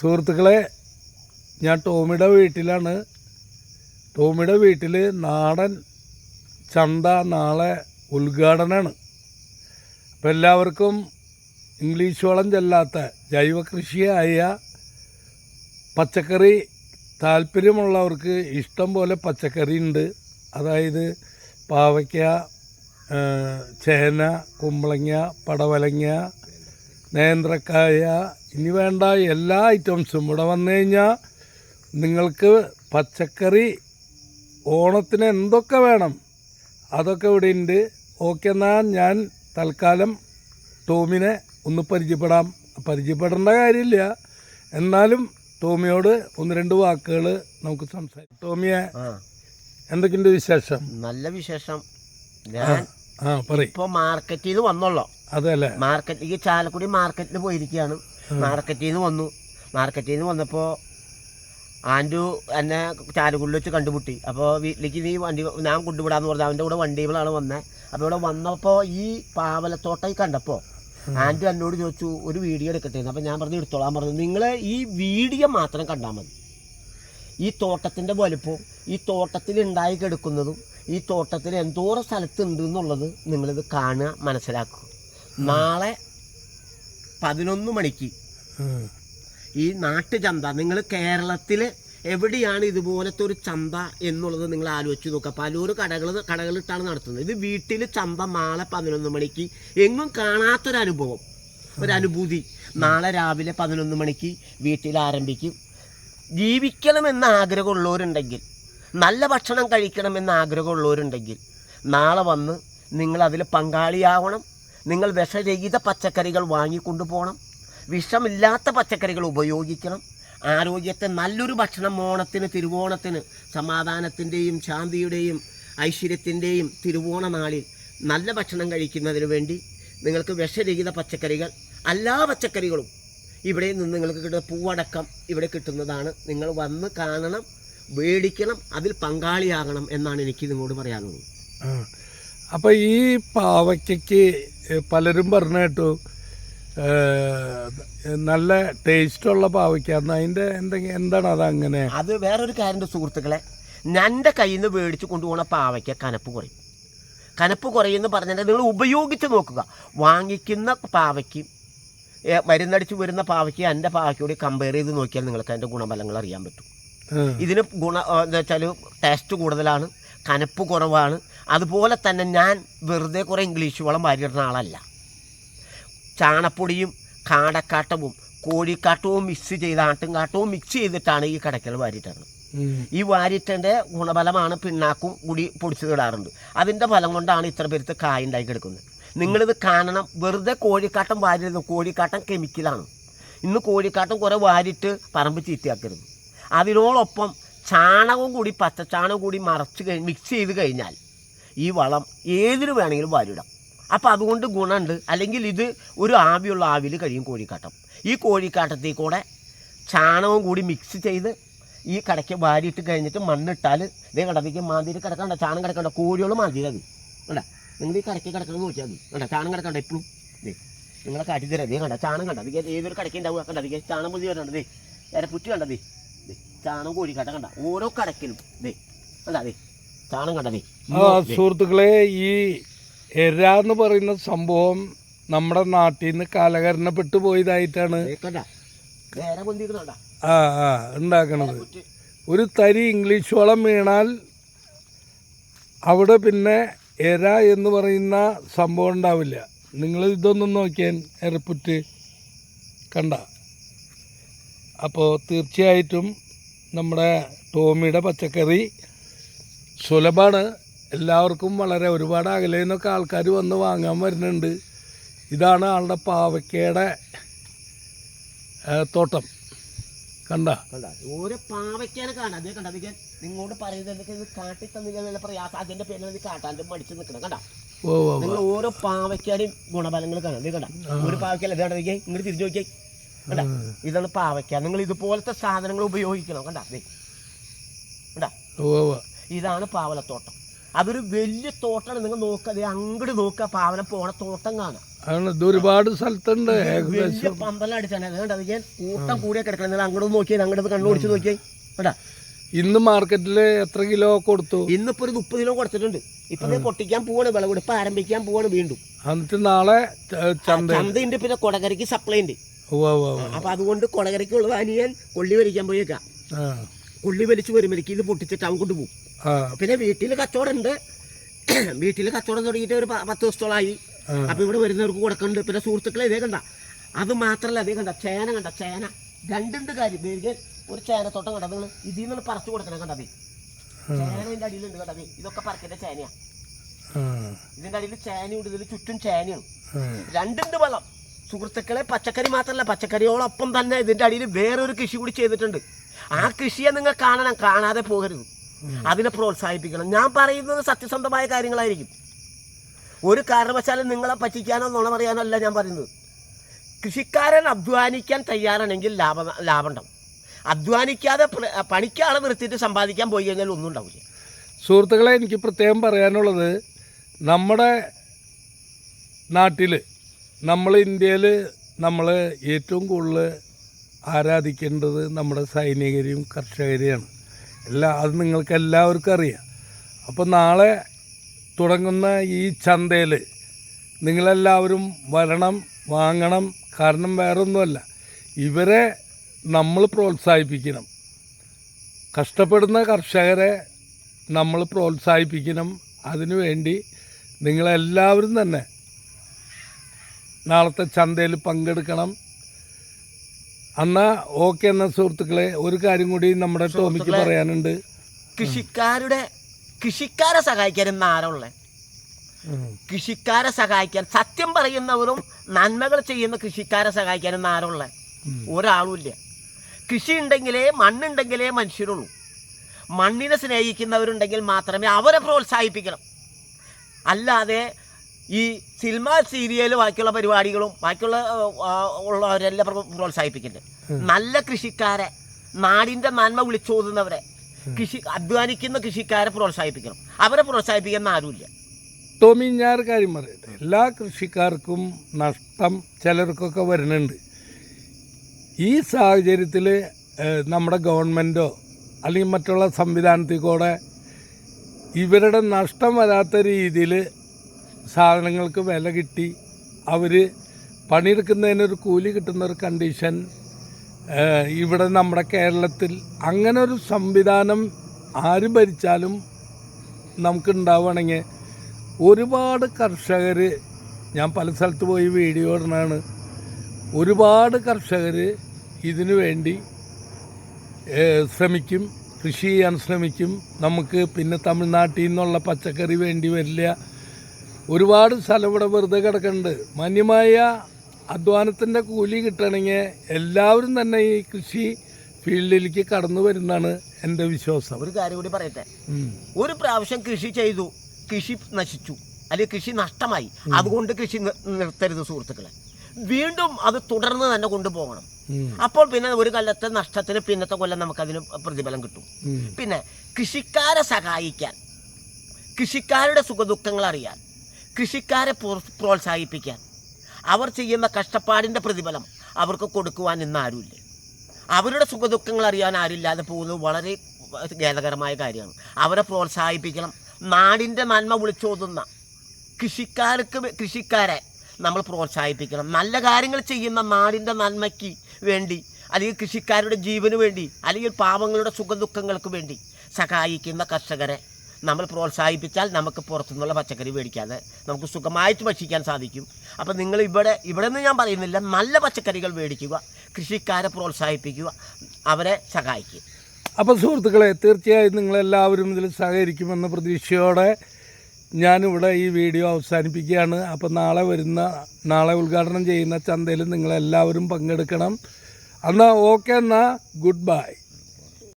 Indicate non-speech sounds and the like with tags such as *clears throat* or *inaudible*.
സുഹൃത്തുക്കളെ ഞാൻ ടോമിയുടെ വീട്ടിലാണ്. ടോമിയുടെ വീട്ടിൽ നാടൻ ചന്ത നാളെ ഉദ്ഘാടനമാണ് അപ്പം എല്ലാവർക്കും ഇംഗ്ലീഷ് വളം ചെല്ലാത്ത ജൈവ കൃഷിയായ പച്ചക്കറി താല്പര്യമുള്ളവർക്ക് ഇഷ്ടം പോലെ പച്ചക്കറി ഉണ്ട്. അതായത് പാവയ്ക്ക ചേന കുമ്പളങ്ങ പടവലങ്ങ നേന്ത്രക്കായ ഇനി വേണ്ട എല്ലാ ഐറ്റംസും ഇവിടെ വന്നു കഴിഞ്ഞാൽ നിങ്ങൾക്ക് പച്ചക്കറി ഓണത്തിന് എന്തൊക്കെ വേണം അതൊക്കെ ഇവിടെ ഉണ്ട്. ഓക്കെ എന്നാൽ ഞാൻ തൽക്കാലം ടോമിനെ ഒന്ന് പരിചയപ്പെടാം. പരിചയപ്പെടേണ്ട കാര്യമില്ല. എന്നാലും ടോമിയോട് ഒന്ന് രണ്ട് വാക്കുകൾ നമുക്ക് സംസാരിക്കാം. ടോമിയെ എന്തൊക്കെയുണ്ട് വിശേഷം? നല്ല വിശേഷം. ഞാൻ ഇപ്പൊ മാർക്കറ്റിൽ നിന്ന് വന്നുള്ളോ അതല്ലേ? മാർക്കറ്റ് ഈ ചാലക്കുടി മാർക്കറ്റിൽ പോയിരിക്കുകയാണ് മാർക്കറ്റിൽ നിന്ന് വന്നു. മാർക്കറ്റിൽ നിന്ന് വന്നപ്പോൾ ആന്റു എന്നെ ചാലക്കുടിയിൽ വെച്ച് കണ്ടുമുട്ടി. അപ്പോൾ വീട്ടിലേക്ക് നീ വണ്ടി ഞാൻ കൊണ്ടുവിടാന്ന് പറഞ്ഞു അവന്റെ കൂടെ വണ്ടികളാണ് വന്നത് അപ്പോൾ ഇവിടെ വന്നപ്പോൾ ഈ പാവലത്തോട്ടം കണ്ടപ്പോൾ ആന്റു എന്നോട് ചോദിച്ചു ഒരു വീഡിയോ എടുക്കട്ടെ? അപ്പോൾ ഞാൻ പറഞ്ഞു എടുത്തോളാം. പറഞ്ഞു നിങ്ങൾ ഈ വീഡിയോ മാത്രം കണ്ടാൽ മതി. ഈ തോട്ടത്തിന്റെ വലുപ്പവും ഈ തോട്ടത്തിൽ ഉണ്ടായി കിടക്കുന്നതും ഈ തോട്ടത്തിൽ എന്തോരം സ്ഥലത്തുണ്ട് എന്നുള്ളത് നിങ്ങളിത് കാണുക മനസ്സിലാക്കുക. നാളെ പതിനൊന്ന് മണിക്ക്. ഈ നാട്ടുചന്ത നിങ്ങൾ കേരളത്തിൽ എവിടെയാണ് ഇതുപോലത്തെ ഒരു ചന്ത എന്നുള്ളത് നിങ്ങൾ ആലോചിച്ച് നോക്കുക. പലരും കടകൾ കടകളിട്ടാണ് നടത്തുന്നത്. ഇത് വീട്ടിൽ ചന്ത നാളെ പതിനൊന്ന് മണിക്ക്. എങ്ങും കാണാത്തൊരനുഭവം ഒരനുഭൂതി നാളെ രാവിലെ പതിനൊന്ന് മണിക്ക് വീട്ടിൽ ആരംഭിക്കും. ജീവിക്കണമെന്ന് ആഗ്രഹമുള്ളവരുണ്ടെങ്കിൽ നല്ല ഭക്ഷണം കഴിക്കണമെന്ന് ആഗ്രഹമുള്ളവരുണ്ടെങ്കിൽ നാളെ വന്ന് നിങ്ങൾ അതിൽ പങ്കാളിയാവണം. നിങ്ങൾ വിഷരഹിത പച്ചക്കറികൾ വാങ്ങിക്കൊണ്ടു പോകണം വിഷമില്ലാത്ത പച്ചക്കറികൾ ഉപയോഗിക്കണം. ആരോഗ്യത്തെ നല്ലൊരു ഭക്ഷണം ഓണത്തിന് തിരുവോണത്തിന് സമാധാനത്തിന്റെയും ശാന്തിയുടെയും ഐശ്വര്യത്തിന്റെയും തിരുവോണ നാളിൽ നല്ല ഭക്ഷണം കഴിക്കുന്നതിന് വേണ്ടി നിങ്ങൾക്ക് വിഷരഹിത പച്ചക്കറികൾ എല്ലാ പച്ചക്കറികളും ഇവിടെ നിന്ന് നിങ്ങൾക്ക് കിട്ടുന്ന പൂവടക്കം ഇവിടെ കിട്ടുന്നതാണ്. നിങ്ങൾ വന്ന് കാണണം മേടിക്കണം അതിൽ പങ്കാളിയാകണം എന്നാണ് എനിക്ക് നിങ്ങളോട് പറയാനുള്ളത്. ആ. അപ്പൊ ഈ പാവയ്ക്കയ്ക്ക് പലരും പറഞ്ഞു കേട്ടു നല്ല ടേസ്റ്റുള്ള പാവയ്ക്ക അതിന്റെ എന്തെങ്കിലും എന്താണ് അത് അങ്ങനെ? അത് വേറൊരു കാര്യം സുഹൃത്തുക്കളെ. എന്റെ കയ്യിൽ നിന്ന് മേടിച്ച് കൊണ്ടുപോകുന്ന പാവയ്ക്ക കനപ്പ് കുറയും. കനപ്പ് കുറയുമെന്ന് പറഞ്ഞാൽ നിങ്ങൾ ഉപയോഗിച്ച് നോക്കുക. വാങ്ങിക്കുന്ന പാവയ്ക്ക് മരുന്നടിച്ച് വരുന്ന പാവയ്ക്ക് എന്റെ പാവയ്ക്കോട് കമ്പയർ ചെയ്ത് നോക്കിയാൽ നിങ്ങൾക്ക് അതിന്റെ ഗുണഫലങ്ങൾ അറിയാൻ പറ്റും. ഇതിന് ഗുണ എന്താ വെച്ചാൽ ടേസ്റ്റ് കൂടുതലാണ്. കനപ്പ് കുറവാണ്. അതുപോലെ തന്നെ ഞാൻ വെറുതെ കുറേ ഇംഗ്ലീഷ് വളം വാരിയിടുന്ന ആളല്ല. ചാണപ്പൊടിയും കാടക്കാട്ടവും കോഴിക്കാട്ടവും മിക്സ് ചെയ്ത് ആട്ടുംകാട്ടവും മിക്സ് ചെയ്തിട്ടാണ് ഈ കടക്കൽ വാരിയിട്ടത്. ഈ വാരിട്ടന്റെ ഗുണബലമാണ് പിണ്ണാക്കും കൂടി പൊടിച്ചു തിടാറുണ്ട് അതിന്റെ ഫലം കൊണ്ടാണ് ഇത്ര പേരുത്ത് കായ ഉണ്ടായി കിടക്കുന്നത്. നിങ്ങളിത് കാണണം. വെറുതെ കോഴിക്കാട്ടം വാരിരുന്നു കോഴിക്കാട്ടം കെമിക്കലാണ് ഇന്ന് കോഴിക്കാട്ടം കുറേ വാരിയിട്ട് പറമ്പ് ചീത്തയാക്കരുത്. അതിനോടൊപ്പം ചാണകവും കൂടി പച്ച ചാണകം കൂടി മറച്ച് കഴിഞ്ഞ് മിക്സ് ചെയ്ത് കഴിഞ്ഞാൽ ഈ വളം ഏതിന് വേണമെങ്കിലും വാരിടാം അപ്പോൾ അതുകൊണ്ട് ഗുണമുണ്ട്. അല്ലെങ്കിൽ ഇത് ഒരു ആവിയുള്ള ആവിയിൽ കഴിയും കോഴിക്കാട്ടം. ഈ കോഴിക്കാട്ടത്തിൽ കൂടെ ചാണകവും കൂടി മിക്സ് ചെയ്ത് ഈ കടയ്ക്ക് വാരിയിട്ട് കഴിഞ്ഞിട്ട് മണ്ണിട്ടാൽ ഇതേ കടത്തേക്ക് മാതിരി കിടക്കണ്ട ചാണം കിടക്കണ്ട കോഴികൾ മാതിരി അത് കണ്ട? നിങ്ങൾ ഈ കടയ്ക്ക് കിടക്കണം നോക്കിയാൽ മതി. കണ്ട? ചാണം കിടക്കണ്ട എപ്പോഴും? ഇതേ നിങ്ങളെ കാട്ടിത്തരാം. ദേ കണ്ട? ചാണം കണ്ട? അതിക്ക് ഏതൊരു കടയ്ക്ക് ഉണ്ടാവുക? കണ്ട? അതിക്ക് ചാണം പുതിയ വരണ്ട ദേ നേരെ പുറ്റി കണ്ട? ദേ കോഴിക്കാട്ട കണ്ട. ഓരോ കടക്കിലും. ദേ കണ്ട ദേ ചാണം കണ്ട ദേ സുഹൃത്തുക്കളെ ഈ എര എന്ന് പറയുന്ന സംഭവം നമ്മുടെ നാട്ടിൽ നിന്ന് കാലകരണപ്പെട്ടു പോയതായിട്ടാണ് ആ ഉണ്ടാക്കണത്. ഒരു തരി ഇംഗ്ലീഷ് വളം വീണാൽ അവിടെ പിന്നെ എര എന്ന് പറയുന്ന സംഭവം ഉണ്ടാവില്ല. നിങ്ങൾ ഇതൊന്നും നോക്കിയാൽ എരപ്പുറ്റ് കണ്ട. അപ്പോൾ തീർച്ചയായിട്ടും നമ്മുടെ ടോമിയുടെ പച്ചക്കറി സുലഭമാണ്. എല്ലാവർക്കും വളരെ ഒരുപാട് അകലെ നിന്നൊക്കെ ആൾക്കാർ വന്ന് വാങ്ങാൻ വരുന്നുണ്ട്. ഇതാണ് ആളുടെ പാവയ്ക്കയുടെ തോട്ടം. കണ്ട? ഓരോ പാവയ്ക്കാനെ കാണാം കണ്ട? നിങ്ങളോട് പറയുന്നത് കാട്ടി തന്നില്ല പ്രയാസം. അതിന്റെ പേരിൽ കാട്ടാണ്ട് മടിച്ചു നിൽക്കണം. കണ്ട? നിങ്ങൾ ഓരോ പാവയ്ക്കാരും ഗുണഫലങ്ങൾ കാണാം കണ്ട? ഒരു പാവയ്ക്കല്ല ഇതാണ് ഇങ്ങോട്ട് തിരിച്ചു നോക്കിയേ കണ്ട? ഇതാണ് പാവയ്ക്ക. നിങ്ങൾ ഇതുപോലത്തെ സാധനങ്ങൾ ഉപയോഗിക്കണം. കണ്ട? കണ്ട? ഇതാണ് പാവലത്തോട്ടം. അതൊരു വലിയ തോട്ടമാണ് നിങ്ങൾ നോക്കുക അങ്ങോട്ട് നോക്കുക പാവല പോണ തോട്ടം കാണാം. ഒരുപാട് സ്ഥലത്തുണ്ട്. വലിയ അതുകൊണ്ട് അത് ഞാൻ കൂട്ടം കൂടിയ കിടക്കണം നിങ്ങൾ അങ്ങോട്ട് നോക്കിയാൽ അങ്ങോട്ട് കണ്ണുപിടിച്ച് നോക്കിയാൽ നോക്കിയേ. കേട്ടാ ഇന്ന് മാർക്കറ്റിൽ എത്ര കിലോ കൊടുത്തു? ഇന്നിപ്പോ ഒരു മുപ്പത് കിലോ കൊടുത്തിട്ടുണ്ട്. ഇപ്പൊ പൊട്ടിക്കാൻ പോവാണ്. വിളവെടുപ്പ് ആരംഭിക്കാൻ പോവാണ് വീണ്ടും. എന്നിട്ട് നാളെ ചന്ത ചന്തയുണ്ട് പിന്നെ കൊടകരയ്ക്ക് സപ്ലൈ ഉണ്ട്. അപ്പൊ അതുകൊണ്ട് കൊളകരയ്ക്ക് അനി ഞാൻ കൊള്ളി വലിക്കാൻ പോയേക്കാം. കൊള്ളി വലിച്ചു വരുമ്പോഴേക്ക് ഇത് പൊട്ടിച്ചിട്ട് അവൻ കൊണ്ടുപോകും പിന്നെ വീട്ടിൽ കച്ചവടം ഉണ്ട്. *clears throat* വീട്ടിൽ കച്ചവടം തുടങ്ങിയിട്ട് ഒരു പത്ത് ദിവസത്തോളമായി. അപ്പൊ ഇവിടെ വരുന്നവർക്ക് കൊടുക്കുന്നുണ്ട്. പിന്നെ സുഹൃത്തുക്കളെ ഇതേ കണ്ട. അത് മാത്രല്ല അതേ കണ്ട. ചേന കണ്ട ചേന. രണ്ടുണ്ട് കാര്യം. ദേ ഒരു ചേനത്തോട്ടം കണ്ട. നിങ്ങൾ ഇതിൽ നിന്ന് പറിച്ചു കൊടുക്കണം കണ്ടത് ചേന ഇതിന്റെ അടിയിലുണ്ട് കണ്ടത് ഇതൊക്കെ പറക്കിന്റെ ചേനയാ. ഇതിന്റെ അടിയിൽ ചേനയുണ്ട് ഇതിൽ ചുറ്റും ചേനയാണ്. രണ്ടുണ്ട് വളം സുഹൃത്തുക്കളെ പച്ചക്കറി മാത്രമല്ല പച്ചക്കറിയോടൊപ്പം തന്നെ ഇതിന്റെ അടിയിൽ വേറൊരു കൃഷി കൂടി ചെയ്തിട്ടുണ്ട്. ആ കൃഷിയെ നിങ്ങൾ കാണണം കാണാതെ പോകരുത്. അതിനെ പ്രോത്സാഹിപ്പിക്കണം. ഞാൻ പറയുന്നത് സത്യസന്ധമായ കാര്യങ്ങളായിരിക്കും. ഒരു കാരണവശാലും നിങ്ങളെ പറ്റിക്കാനോ നുണ പറയാനോ അല്ല ഞാൻ പറയുന്നത്. കൃഷിക്കാരൻ അധ്വാനിക്കാൻ തയ്യാറാണെങ്കിൽ ലാഭ ലാഭം അധ്വാനിക്കാതെ പണിക്കാളെ നിർത്തിയിട്ട് സമ്പാദിക്കാൻ പോയി കഴിഞ്ഞാൽ ഒന്നും ഉണ്ടാവില്ല. സുഹൃത്തുക്കളെ എനിക്ക് പ്രത്യേകം പറയാനുള്ളത് നമ്മുടെ നാട്ടിൽ നമ്മൾ ഇന്ത്യയിൽ നമ്മൾ ഏറ്റവും കൂടുതൽ ആരാധിക്കേണ്ടത് നമ്മുടെ സൈനികരെയും കർഷകരെയാണ്. എല്ലാ അത് നിങ്ങൾക്ക് എല്ലാവർക്കും അറിയാം. അപ്പോൾ നാളെ തുടങ്ങുന്ന ഈ ചന്തയിൽ നിങ്ങളെല്ലാവരും വരണം വാങ്ങണം. കാരണം വേറൊന്നുമല്ല ഇവരെ നമ്മൾ പ്രോത്സാഹിപ്പിക്കണം. കഷ്ടപ്പെടുന്ന കർഷകരെ നമ്മൾ പ്രോത്സാഹിപ്പിക്കണം. അതിനുവേണ്ടി നിങ്ങളെല്ലാവരും തന്നെ നാളത്തെ ചന്തയിൽ പങ്കെടുക്കണം. അന്നാ ഓക്കെ എന്ന സുഹൃത്തുക്കളെ ഒരു കാര്യം കൂടി നമ്മുടെ ടോമിക്ക് പറയാനുണ്ട്. കൃഷിക്കാരുടെ കൃഷിക്കാരെ സഹായിക്കാനും നാരമുള്ളേ കൃഷിക്കാരെ സഹായിക്കാൻ സത്യം പറയുന്നവരും നന്മകൾ ചെയ്യുന്ന കൃഷിക്കാരെ സഹായിക്കാനും നാരമുള്ളേ ഒരാളുമില്ല. കൃഷി ഉണ്ടെങ്കിലേ മണ്ണുണ്ടെങ്കിലേ മനുഷ്യരുള്ളൂ. മണ്ണിനെ സ്നേഹിക്കുന്നവരുണ്ടെങ്കിൽ മാത്രമേ അവരെ പ്രോത്സാഹിപ്പിക്കണം. അല്ലാതെ ഈ സിനിമ സീരിയൽ ബാക്കിയുള്ള പരിപാടികളും ബാക്കിയുള്ള ഉള്ളവരെല്ലാം പ്രോ- നല്ല കൃഷിക്കാരെ നാടിന്റെ നന്മ വിളിച്ചോതുന്നവരെ കൃഷി അധ്വാനിക്കുന്ന കൃഷിക്കാരെ പ്രോത്സാഹിപ്പിക്കണം. അവരെ പ്രോത്സാഹിപ്പിക്കുന്ന ആരുമില്ല ടോമി ഞാൻ ഒരു കാര്യം പറയട്ടെ. എല്ലാ കൃഷിക്കാർക്കും നഷ്ടം ചിലർക്കൊക്കെ വരുന്നുണ്ട്. ഈ സാഹചര്യത്തിൽ നമ്മുടെ ഗവൺമെന്റോ അല്ലെങ്കിൽ മറ്റുള്ള സംവിധാനത്തിൽ കൂടെ ഇവരുടെ നഷ്ടം വരാത്ത രീതിയിൽ സാധനങ്ങൾക്ക് വില കിട്ടി. അവർ പണിയെടുക്കുന്നതിനൊരു കൂലി കിട്ടുന്ന ഒരു കണ്ടീഷൻ ഇവിടെ നമ്മുടെ കേരളത്തിൽ അങ്ങനെ ഒരു സംവിധാനം ആര് ഭരിച്ചാലും നമുക്ക് ഉണ്ടാവുകയാണെങ്കിൽ ഒരുപാട് കർഷകർ ഞാൻ പല സ്ഥലത്ത് പോയി വീഡിയോ ഇടണാണ് ഒരുപാട് കർഷകർ ഇതിനു വേണ്ടി ശ്രമിക്കും കൃഷി ചെയ്യാൻ ശ്രമിക്കും. നമുക്ക് പിന്നെ തമിഴ്നാട്ടിൽ നിന്നുള്ള പച്ചക്കറി വേണ്ടി വരില്ല. ഒരുപാട് സ്ഥലം ഇവിടെ വെറുതെ കിടക്കുന്നുണ്ട്. മാന്യമായ അധ്വാനത്തിന്റെ കൂലി കിട്ടണമെങ്കിൽ എല്ലാവരും തന്നെ ഈ കൃഷി ഫീൽഡിലേക്ക് കടന്നു വരുന്നതാണ് എന്റെ വിശ്വാസം. ഒരു കാര്യം കൂടി പറയട്ടെ. ഒരു പ്രാവശ്യം കൃഷി ചെയ്തു കൃഷി നശിച്ചു അല്ലെങ്കിൽ കൃഷി നഷ്ടമായി. അതുകൊണ്ട് കൃഷി നിർത്തരുത് സുഹൃത്തുക്കളെ. വീണ്ടും അത് തുടർന്ന് തന്നെ കൊണ്ടുപോകണം. അപ്പോൾ പിന്നെ ഒരു കൊല്ലത്തെ നഷ്ടത്തിന് പിന്നത്തെ കൊല്ലം നമുക്കതിന് പ്രതിഫലം കിട്ടും. പിന്നെ കൃഷിക്കാരെ സഹായിക്കാൻ കൃഷിക്കാരുടെ സുഖദുഃഖങ്ങൾ അറിയാൻ കൃഷിക്കാരെ പ്രോത്സാഹിപ്പിക്കാൻ. അവർ ചെയ്യുന്ന കഷ്ടപ്പാടിന്റെ പ്രതിഫലം അവർക്ക് കൊടുക്കുവാൻ ഇന്ന് ആരുമില്ല. അവരുടെ സുഖദുഃഖങ്ങൾ അറിയാൻ ആരില്ലാതെ പോകുന്നത് വളരെ ഖേദകരമായ കാര്യമാണ്. അവരെ പ്രോത്സാഹിപ്പിക്കണം. നാടിന്റെ നന്മ വിളിച്ചോതുന്ന കൃഷിക്കാർക്ക് കൃഷിക്കാരെ നമ്മൾ പ്രോത്സാഹിപ്പിക്കണം. നല്ല കാര്യങ്ങൾ ചെയ്യുന്ന നാടിന്റെ നന്മയ്ക്ക് വേണ്ടി അല്ലെങ്കിൽ കൃഷിക്കാരുടെ ജീവന് വേണ്ടി അല്ലെങ്കിൽ പാവങ്ങളുടെ സുഖദുഃഖങ്ങൾക്ക് വേണ്ടി സഹായിക്കുന്ന കർഷകരെ നമ്മൾ പ്രോത്സാഹിപ്പിച്ചാൽ നമുക്ക് പുറത്തുനിന്നുള്ള പച്ചക്കറി മേടിക്കാതെ നമുക്ക് സുഖമായിട്ട് ഭക്ഷിക്കാൻ സാധിക്കും. അപ്പം നിങ്ങൾ ഇവിടെ ഇവിടെ നിന്ന് ഞാൻ പറയുന്നില്ല. നല്ല പച്ചക്കറികൾ മേടിക്കുക കൃഷിക്കാരെ പ്രോത്സാഹിപ്പിക്കുക അവരെ സഹായിക്കുക. അപ്പോൾ സുഹൃത്തുക്കളെ തീർച്ചയായും നിങ്ങളെല്ലാവരും ഇതിൽ സഹകരിക്കുമെന്ന പ്രതീക്ഷയോടെ ഞാനിവിടെ ഈ വീഡിയോ അവസാനിപ്പിക്കുകയാണ്. അപ്പോൾ നാളെ വരുന്ന നാളെ ഉദ്ഘാടനം ചെയ്യുന്ന ചന്തയിൽ നിങ്ങളെല്ലാവരും പങ്കെടുക്കണം. എന്നാൽ ഓക്കെ എന്നാൽ ഗുഡ് ബൈ.